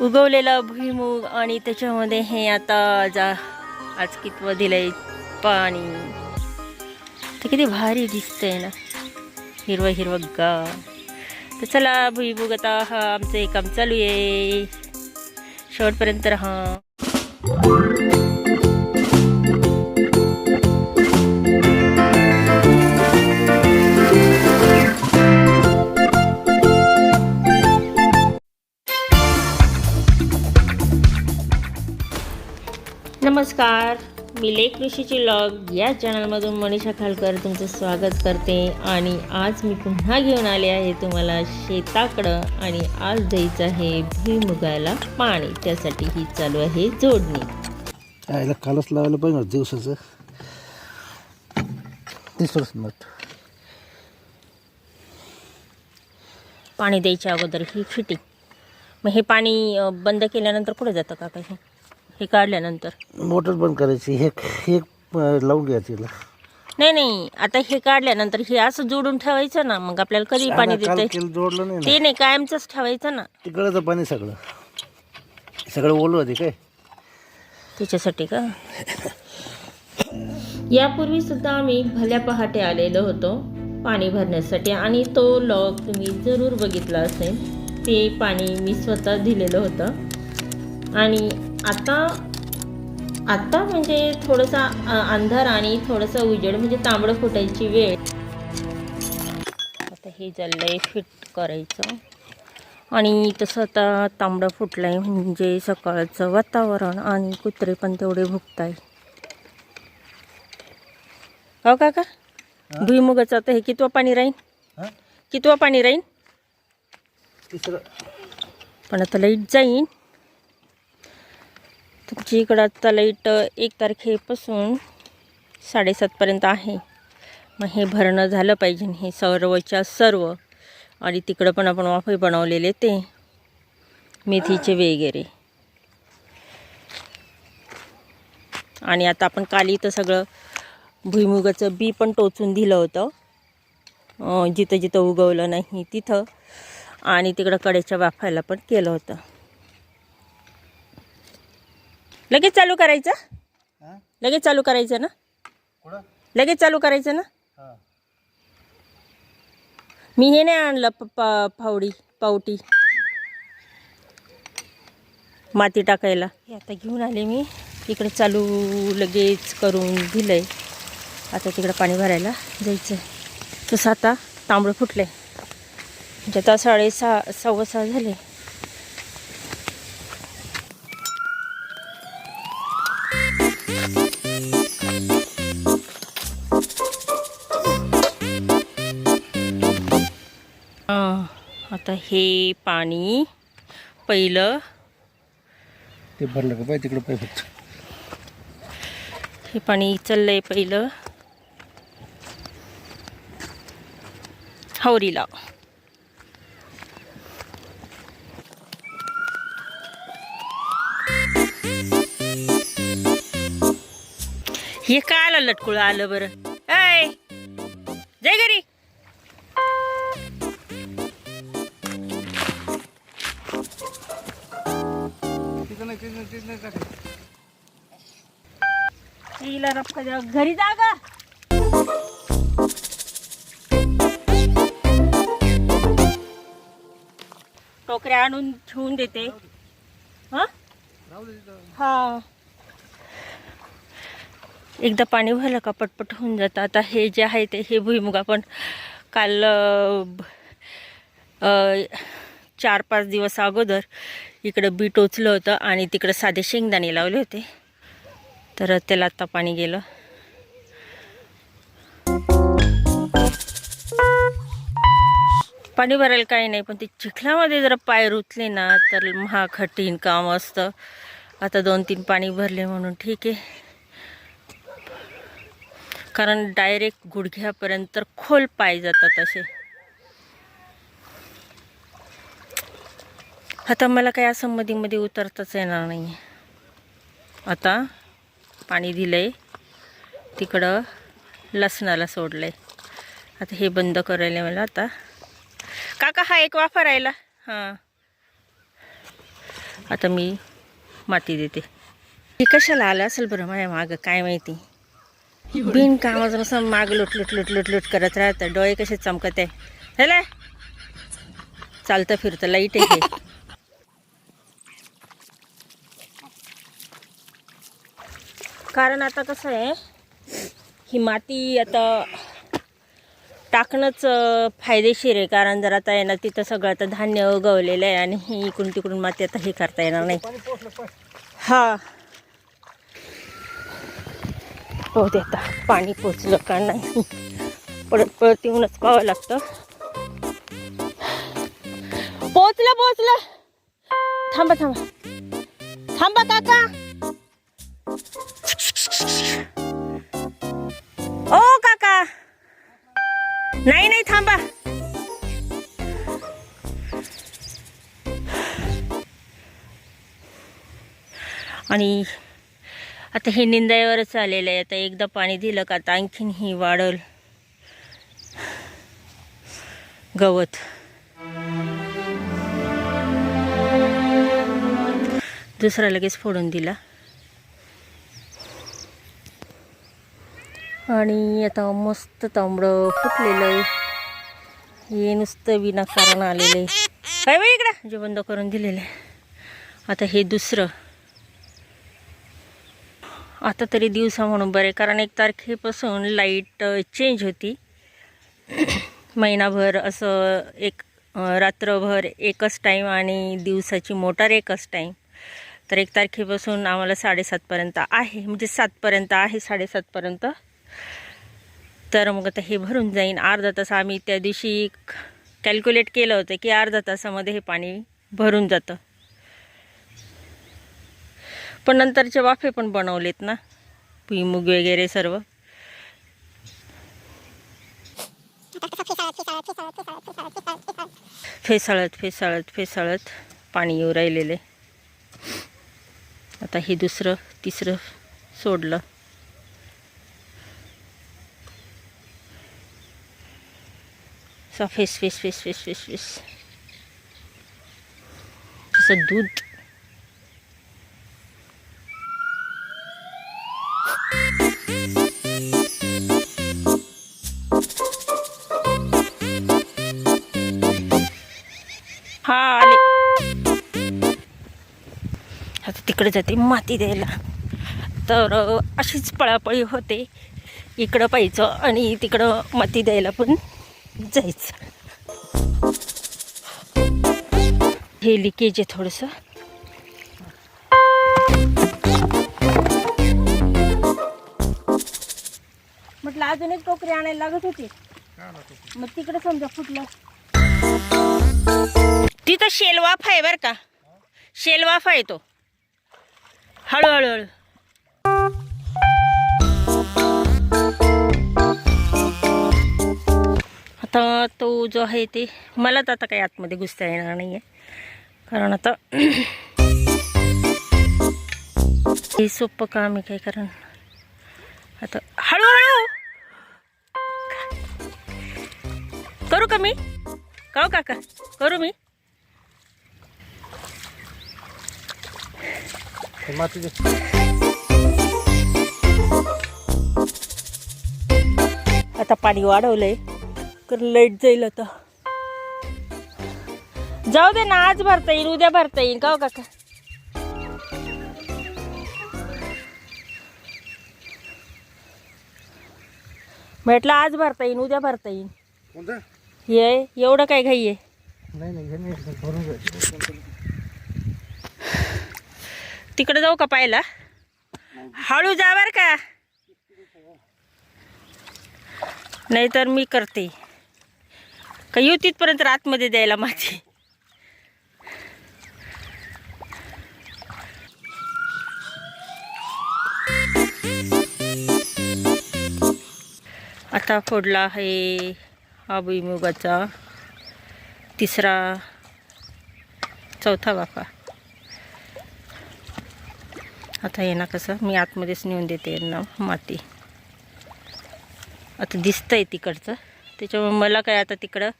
उगवलेला भुईमूग आणि त्याच्यामध्ये हे आता जा आज कितवं दिलंय पाणी. ते किती भारी दिसतंय ना. हिरवं हिरवं गा तर चला भुईमूग आता हा आमचं हे काम चालू आहे. शेवटपर्यंत राहा. नमस्कार. मी लेख ऋषीची लॉग या चॅनलमधून मनीषा खालकर तुमचं स्वागत करते आणि आज मी पुन्हा घेऊन आले आहे तुम्हाला शेताकडं आणि आज द्यायचं आहे भुईमुगाला पाणी. त्यासाठी ही चालू आहे जोडणी. यायला कालच लावायला पाहिजे दिवसाचं. नट पाणी द्यायच्या अगोदर ही फिटिंग. मग हे पाणी बंद केल्यानंतर कुठे जातं का काही हे काढल्यानंतर. मोटर बंद करायची हे हे लावून घ्यायचं तिला. नाही नाही आता हे काढल्यानंतर हे असं जोडून ठेवायचं ना मग आपल्याला कधी पाणी देते जोडलं नाही ते नाही कायमचंच ठेवायचं ना. ते गळतं पाणी सगळं. सगळं ओलं होते काय? त्याच्यासाठी का? यापूर्वी सुद्धा आम्ही भल्या पहाटे आलेलो होतो पाणी भरण्यासाठी आणि तो लॉग तुम्ही जरूर बघितला असेल ते पाणी मी स्वतः दिलेलं होतं. आणि आता आता म्हणजे थोडासा अंधार आणि थोडासा उजेड म्हणजे तांबडं फुटायची वेळ. आता हे चाललंय फिट करायचं. आणि तसं आता तांबडं फुटलं आहे म्हणजे सकाळचं वातावरण आणि कुत्रे पण तेवढे भुकताय. हो काका भुईमुगाचं आता हे कितवं पाणी राहील हां? कितवं पाणी तिसरं. पण आता लाइट जाईन. तुमची इकडं आता लाइट एक तारखेपासून साडेसातपर्यंत आहे. मग हे भरणं झालं पाहिजे हे सर्वच्या सर्व आणि तिकडं पण आपण वाफे बनवलेले ते मेथीचे वगैरे. आणि आता आपण काल इथं सगळं भुईमुगाचं बी पण टोचून दिलं होतं. जिथं जिथं उगवलं नाही तिथं. आणि तिकडं कडेच्या वाफायला पण केलं होतं. लगेच चालू करायचं? लगेच चालू करायचं ना? लगेच चालू करायचं ना? मी हे नाही आणलं प पा- फावडी पावटी. माती टाकायला. हे आता घेऊन आले मी. तिकडे चालू लगेच करून दिलंय. आता तिकडं पाणी भरायला जायचं तसं आता तांबडं फुटलं आहे म्हणजे आता साडेसहा सव्वा सहा झाले. आता हे पाणी पहिलं. ते भरलं का पाहिजे तिकडं पाहिजे हे पाणी चाललंय पहिलं. हवरीला हे काय आलं लटकुळ आलं बरं? हिला रप्पा घरी जा ग टोकऱ्या आणून ठेवून देते. हा? हा. एकदा पाणी भरलं का पटपट होऊन जातं. आता हे जे आहे ते हे भुईमुग आपण काल चार पाच दिवस अगोदर इकडं बी टोचलं होतं आणि तिकडं साधे शेंगदाणे लावले होते. तर त्याला आत्ता पाणी गेलं. पाणी भरायला काही नाही पण ते चिखलामध्ये जरा पाय रुतले ना तर महाकठीण काम असतं. आता दोन तीन पाणी भरले म्हणून ठीक आहे. कारण डायरेक्ट गुडघ्यापर्यंत तर खोल पाय जातात असे. आता मला काही असं मध्ये उतरताच येणार नाही आता पाणी दिलंय. तिकडं लसणाला सोडलंय. आता हे बंद करायला मला आता. काका हा एक वापरायला हां. आता मी माती देते. हे कशाला आलं असेल बरं माझ्या मागं? काय माहिती? बिन कामाचं असं माग लुट लुट लुट लुट लुट करत राहतं. डोळे कसे चमकत आहे. हेला? चालतं फिरतं. लाइट आहे. कारण आता कसं आहे ही माती आता टाकणंच फायदेशीर आहे. कारण जर आता येणार तिथं सगळं आता धान्य उगवलेलं आहे आणि ही इकडून तिकडून माती आता हे करता येणार नाही. हां. हो ते आता पाणी पोचलं का नाही. परत परत येऊनच पाहावं लागतं. पोचलं पोचलं. थांबा थांबा. थांबा काका. आणि आता हे निंदायावरच आलेलं आहे. आता एकदा पाणी दिलं का आता आणखीन ही वाढल. गवत. दुसरा लगेच फोडून दिला. आणि आता मस्त तांबडं फुटलेलं आहे. हे नुसतं विनाकारण आलेलं आहे. काय बाई इकडं? जे बंद करून दिलेलं आहे. आता हे दुसरं. आता तरी दिवसा म्हणून बरे कारण एक तारखेपासून लाइट चेंज होती. महिनाभर असं एक रात्रभर एकच टाईम आणि दिवसाची मोटार एकच टाईम तर एक तारखेपासून आम्हाला साडेसातपर्यंत आहे म्हणजे सातपर्यंत आहे साडेसातपर्यंत तर मग आता हे भरून जाईन. अर्धा तास आम्ही त्या दिवशी कॅल्क्युलेट केलं होतं की अर्धा तासामध्ये हे पाणी भरून जातं. पण नंतरचे वाफे पण बनवलेत ना. भुईमुग वगैरे सर्व. फेसाळत फेसाळत फेसाळत पाणी येऊ राहिलेले. आता हे दुसरं तिसरं सोडलं. Face face face face face face. तसं दूध हा आले आता तिकडे जाते माती द्यायला. तर अशीच पळापळी होते. इकडं पाहिजे आणि तिकडं माती द्यायला पण जायचं. हे लिकेज आहे थोडंसं. मला अजून एक टोकरी आणायला लागत होती. मग तिकडे समजा फुटलं. तिथं शेलवाफ आहे बरं का. शेलवाफ आहे तो. हळूहळू. हळू आता तो जो आहे ते मला तर आता काही आतमध्ये घुसता येणार नाही आहे कारण आता हे सोपं काम आहे काय कारण. आता हळूहळू. करू का मी? का हो काका? करू मी? आता पाणी वाढवलंय. तर लाइट जाईल आता. जाऊ दे ना आज भरता येईल उद्या भरता येईल. का हो काका? म्हटलं आज भरता येईल उद्या भरता येईल. ये एवढं काय घाई आहे? हे तिकडे जाऊ का पाहायला? हळू जा बर का. नाहीतर मी करते. का येऊ तिथपर्यंत आतमध्ये द्यायला माझी आता फोडला आहे. हा भुईमुगाचा तिसरा चौथा वाफा आता हे ना कसं मी आतमध्येच नेऊन देते यांना माती. आता दिसतंय तिकडचं. त्याच्यामुळे मला काय आता तिकडं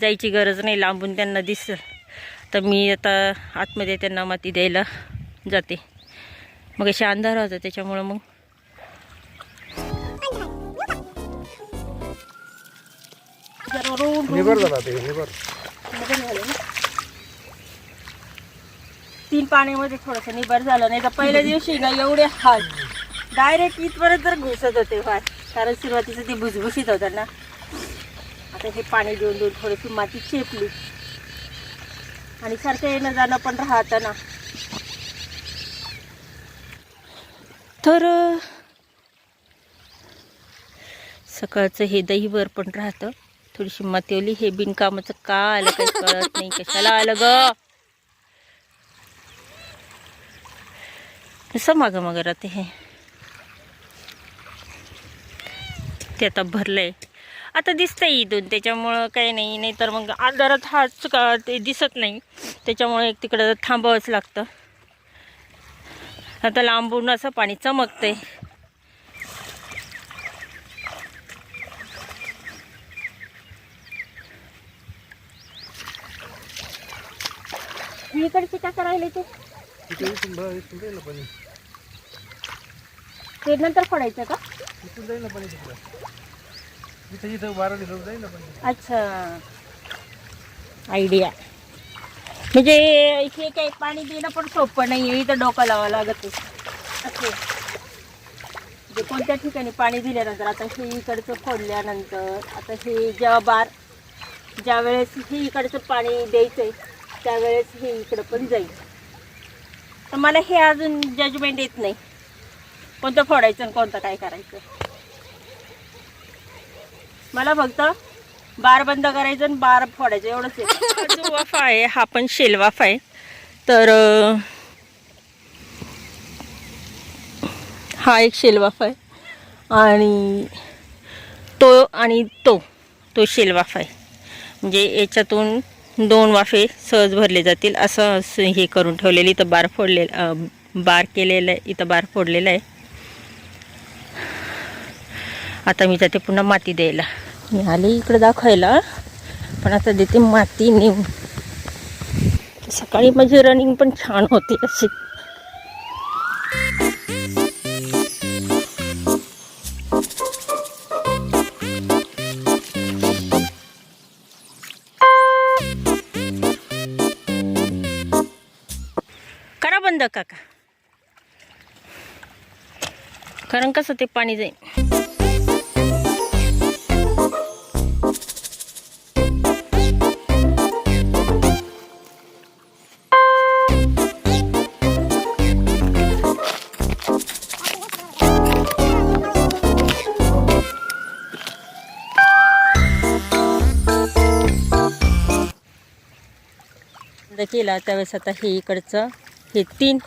जायची गरज नाही लांबून त्यांना दिसतं तर मी आता आतमध्ये त्यांना माती द्यायला जाते. मग अशी अंधार होता त्याच्यामुळं मग निबर झाला ते निबर तीन पाण्यामध्ये थोडंसं निबर झालं नाही तर पहिल्या दिवशी ना एवढे हाल. डायरेक्ट इथपर्यंत तर घुसत होते फार. कारण सुरुवातीचं ते भुसभुशीत होतं ना. आता हे पाणी देऊन देऊन थोडीशी माती चेपली. आणि सारखं येणं जाणं पण राहतं ना. तर सकाळचं हे दहीवर पण राहतं. थोडीशी मातीवली हे बिनकामाचं का आलं काही कळत नाही. कशाला आलं ग? मागं मागं राहते हे ते आता भरलंय. आता दिसतंय इथून त्याच्यामुळं काही नाही. नाही तर मग आधारात हाच का ते दिसत नाही. त्याच्यामुळे एक तिकडं थांबावंच लागतं. आता लांबून असं पाणी चमकतंय. इकडचे का करायला ते. तिथे इथून बघ इथून जाईल ना पाणी. ते नंतर फोडायचं का? इथून जाईल ना पाणी तिकडं. इथं इथं बारा दिवस जाईल ना पाणी. अच्छा. आयडिया म्हणजे हे काही पाणी देणं पण सोपं नाही आहे इथं डोकं लावावं लागत असे. म्हणजे कोणत्या ठिकाणी पाणी दिल्यानंतर आता हे इकडचं फोडल्यानंतर आता हे जेव्हा बार ज्या वेळेस हे इकडचं पाणी द्यायचं आहे त्यावेळेस हे इकडं पण जाईल. तर मला हे अजून जजमेंट येत नाही. कोणतं फोडायचं आणि कोणतं काय करायचं. मला फक्त बार बंद करायचं आणि बार फोडायचं एवढंच आहे. जो वाफा आहे हा पण शेल वाफा आहे. तर हा एक शेल वाफा आहे. आणि तो आणि तो तो शेल वाफा आहे. म्हणजे याच्यातून दोन वाफे सहज भरले जातील. असं असं हे करून ठेवलेलं इथं बार फोडलेलं बार केलेलं आहे इथं बार फोडलेला आहे. आता मी जाते पुन्हा माती द्यायला. मी आले इकडं दाखवायला पण आता देते माती नेऊन. सकाळी माझी रनिंग पण छान होती अशी. बंद काका. कारण कसं ते पाणी जाईल केला त्यावेळेस आता हे इकडचं हे तीन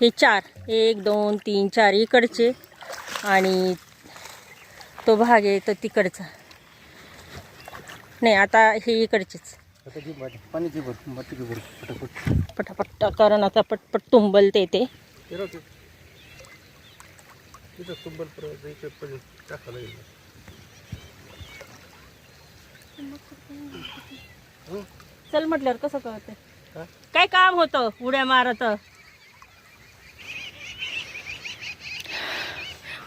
हे चार. एक दोन तीन चार इकडचे आणि तो भाग आहे तो तिकडचा. नाही आता हे इकडचेच. पटापट. कारण आता पटपट तुंबलते ते. हं? चल म्हटल्यावर कसं कळतं काय? काम होतं उड्या मारत?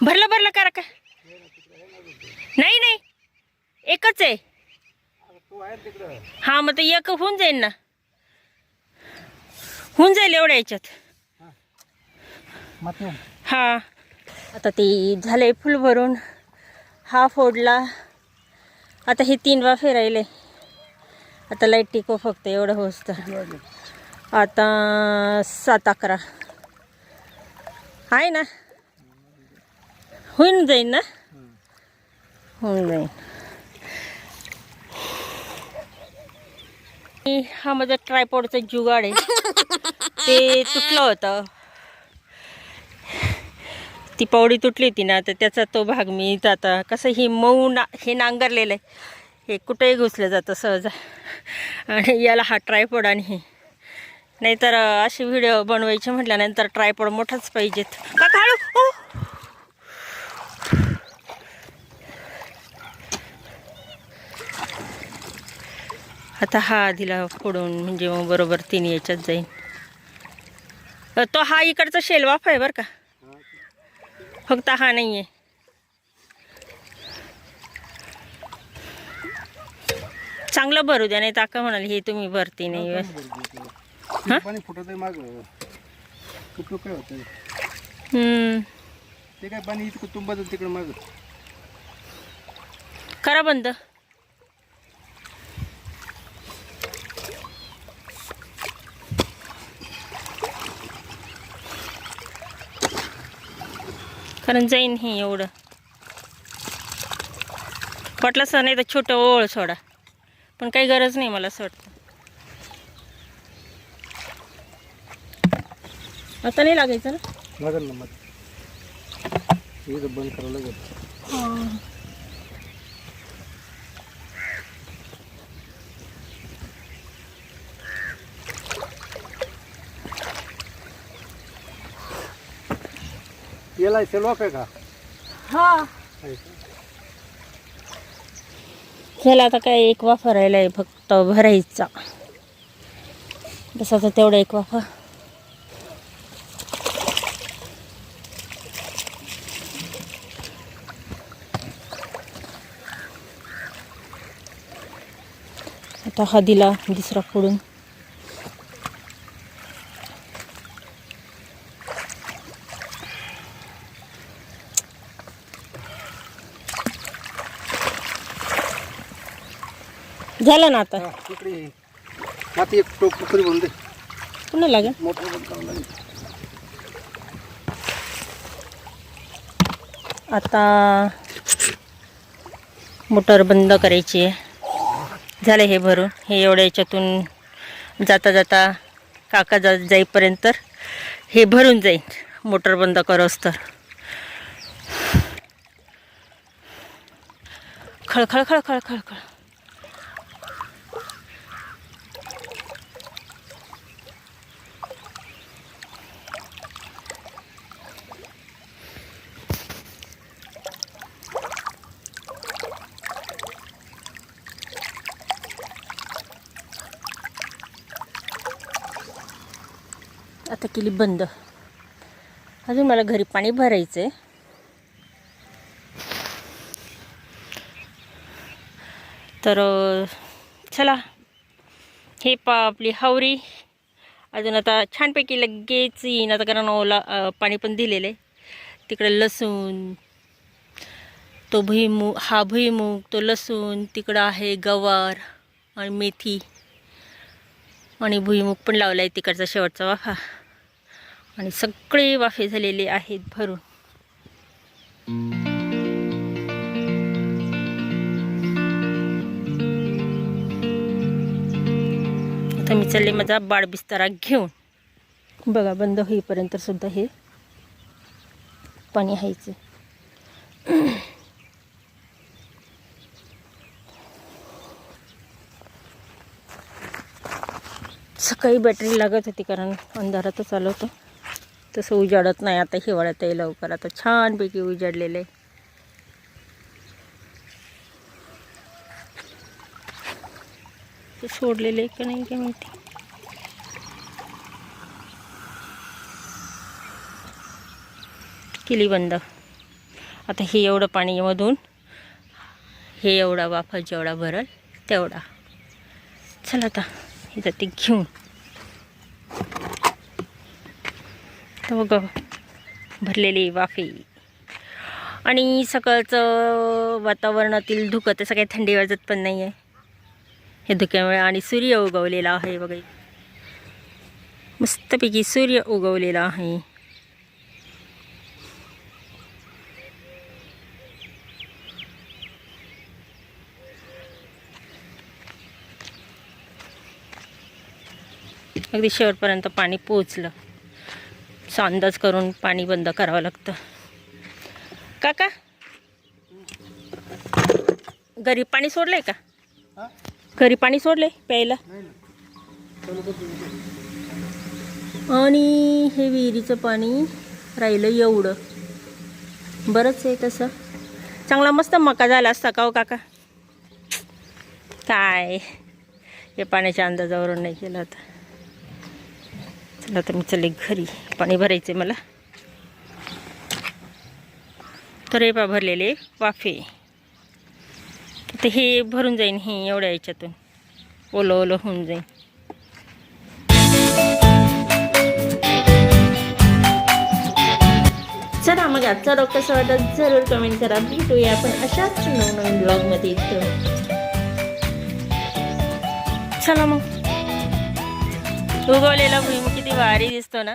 भरलं भरलं करा का नाही नाही. एकच आहे. हा मग ते एक होऊन जाईल ना. होऊन जाईल एवढ्या याच्यात. हा. आता ते झालंय फुल भरून हा फोडला. आता हे तीन वा राहिले आता लाइट टिको फक्त एवढं होस तर आता सात अकरा. आहे ना? होऊन जाईल ना? होऊन जाईन. हा माझा ट्रायपॉडचा जुगाड आहे. ते तुटलं होतं. ती पावडी तुटली होती ना तर त्याचा तो भाग मी जाता आता कसं ही मऊ ना हे नांगरलेलं आहे. हे कुठेही घुसलं जातं सहज. आणि याला हा ट्रायपॉड आणि हे. नाहीतर असे व्हिडिओ बनवायचे म्हटल्यानंतर ट्रायपॉड मोठाच पाहिजेत. का काढू आता हा दिला फोडून म्हणजे मग बरोबर तीन याच्यात जाईल तो हा इकडचा शेलवाफ आहे बरं का. फक्त हा नाही आहे चांगलं भरू द्या नाही तर का म्हणाल हे तुम्ही भरती नाही. किती पाणी फुटत आहे माग. उपयोग काय होतं? हम्म. ते काय पाणी इतकं तुंबाचं तिकडे माग. करा बंद. कारण जाईन हे एवढं. सर नाही तर छोटं ओळ सोडा. पण काही गरज नाही मला असं वाटतं. आता नाही लागायचं ना? लागेल ना मग. इथं बंद करावं लागेल. याला इथे लोक आहे का? हा. आहे का? ह्याला आता काय एक वाफा राहिला आहे फक्त भरायचा. बस तेवढा एक वाफा. आता हा दिला दुसरा फोडून. झालं ना आता. आता एक टोप टोकरी बनते पुन्हा लागेल मोटर बंद करावं लागेल आता मोटर बंद करायची आहे. झालं हे भरून. हे एवढ्या याच्यातून जाता जाता काका जा जाईपर्यंत हे भरून जाईल. मोटर बंद करोस तर. खळखळ खळखळ खळखळ. आता केली बंद. अजून मला घरी पाणी भरायचं आहे तर चला. हे पा आपली हावरी. अजून आता छानपैकी लगेच येईन. आता कारण ओला पाणी पण दिलेलं. आहे तिकडे लसूण तो भुईमूग हा भुईमूग तो लसूण तिकडं आहे गवार आणि मेथी. आणि भुईमूग पण लावला आहे तिकडचा शेवटचा वाफा. आणि सगळे वाफे झालेले आहेत भरून. आता मी चालले माझा बाळ बिस्तारा घेऊन. बघा बंद होईपर्यंत सुद्धा हे पाणी हायचं. सकाळी बॅटरी लागत होती कारण अंधारातच आलं होतं. तसं उजाडत नाही. आता हिवाळ्यात आहे लवकर. आता छानपैकी उजाडलेलं आहे. ते सोडलेलं आहे का नाही काय माहिती? केली बंद. आता हे एवढं पाणी मधून हे एवढा वाफा जेवढा भरल तेवढा. चला आता हे जाते घेऊन. बघा भरलेली वाफे. आणि सकाळचं वातावरणातील धुकं तसं काही थंडी वाजत पण नाही आहे हे धुक्यामुळे आणि सूर्य उगवलेला आहे बघा. मस्तपैकी सूर्य उगवलेला आहे. अगदी शेवटपर्यंत पाणी पोचलं असा अंदाज करून पाणी बंद करावं लागतं. काका? घरी पाणी सोडलंय का? घरी पाणी सोडलंय प्यायला. आणि हे विहिरीचं पाणी राहिलं एवढं. बरंच आहे तसं. चांगला मस्त मका झाला असता का हो काका? काय? हे पाण्याच्या अंदाजावरून नाही केलं आता. चला तर मी चले घरी. पाणी भरायचे मला. तर हे पा भरलेले वाफे. तर हे भरून जाईन हे एवढ्या याच्यातून. ओलं ओलं होऊन जाईन. चला मग आजचा डॉक्टर कसं वाटत जरूर कमेंट करा. भेटूया आपण अशाच नवनवीन ब्लॉगमध्ये येतो चला मग. उगवलेला भुईमुग. वारी भारी दिसतो ना.